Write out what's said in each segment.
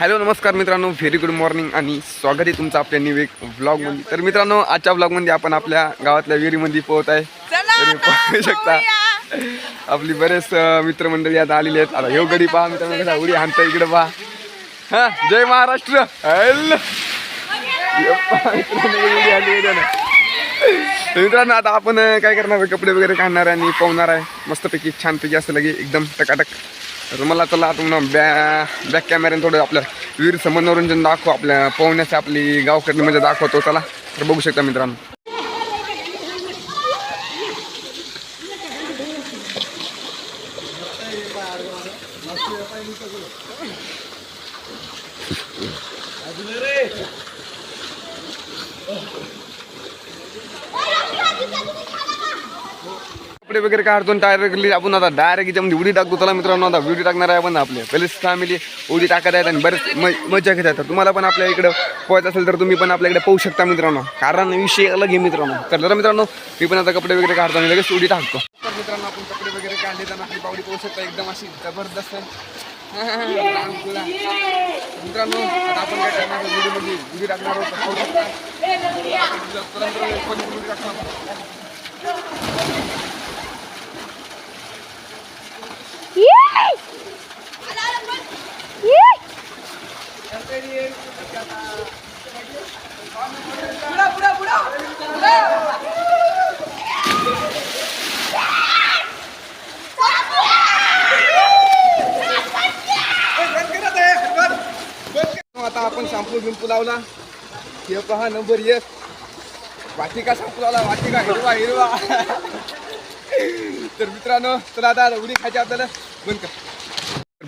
Hello नमस्कार मित्रांनो. Very good morning आणि स्वागत आहे तुमचं आपल्या न्यू एक व्लॉगमध्ये तर मित्रांनो आजच्या व्लॉगमध्ये आपण आपल्या गावातल्या विहिरीमध्ये पोहत आहे. पाहू शकता. आपली बरेच मित्रमंडळी आता आलेली आहेत. आता ह्यो गडी पहा मित्रांनो कसा उडी हाणता इकडे पहा. हा जय महाराष्ट्र. मित्रांनो, आता आपण काय करणार आहे? कपडे वगैरे काढणार आहे आणि पोहणार आहे. मस्तपैकी छानपैकी असं लगे एकदम टकाटक. तर मला चला आता पुन्हा बॅ बॅक कॅमेऱ्याने थोडं आपल्या विहिरीचं मनोरंजन दाखव आपल्या पोहण्याची आपली गावकडली म्हणजे दाखवतो चला. तर बघू शकता मित्रांनो. कपडे वगैरे काढतो डायरेक्टली आपण आता डायरेक्ट याच्यामध्ये उडी टाकतो. चला मित्रांनो आता व्हिडिओ टाकणार आहे आपण आपले. पहिलेच फॅमिली उडी टाकत आहेत आणि बरेच म- मजा घेत आहेत. तुम्हाला पण आपल्या इकडं पोहायचं असेल तर तुम्ही पण आपल्याकडे पोहू शकता मित्रांनो. कारण विषय अलग आहे मित्रांनो. तर जरा मित्रांनो मी पण आता कपडे वगैरे काढतो आणि लगेच उडी टाकतो. तर मित्रांनो आपण कपडे वगैरे काढले तर आपली पावडी पोहू शकता. एकदम अशी जबरदस्त. मित्रांनो आता आपण काय करणार व्हिडिओमध्ये उडी टाकणार उडी टाकणार आहोत. आता आपण शॅम्पू बिंपू लावला. हे पहा नंबर एक. वाटिका शॅम्पू लावला वाटिका हिरवा हिरवा. तर मित्रांनो चला आता उडी खायची आपल्याला. बंद कर.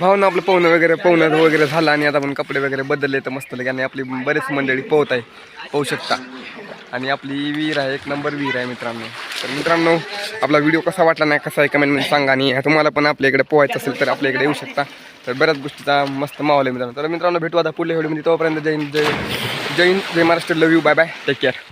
भावना आपलं पोहणं वगैरे पोहणं वगैरे झालं आणि आता आपण कपडे वगैरे बदलले तर मस्त लगे आणि आपली बरेच मंडळी पोहत आहे पोहू शकता. आणि आपली विहीर आहे एक नंबर विहीर आहे मित्रांनो. तर मित्रांनो आपला व्हिडिओ कसा वाटला नाही कसा आहे कमेंटमध्ये सांगा. आणि तुम्हाला पण आपल्या इकडे पोहायचं असेल तर आपल्या इकडे येऊ शकता. तर बऱ्याच गोष्टीचा मस्त माहोल आहे मित्रांनो. तर मित्रांनो भेटू आता पुढल्या व्हिडिओमध्ये. तोपर्यंत जय हिंद जय जय हिंद जय Maharashtra. Love you bye bye take care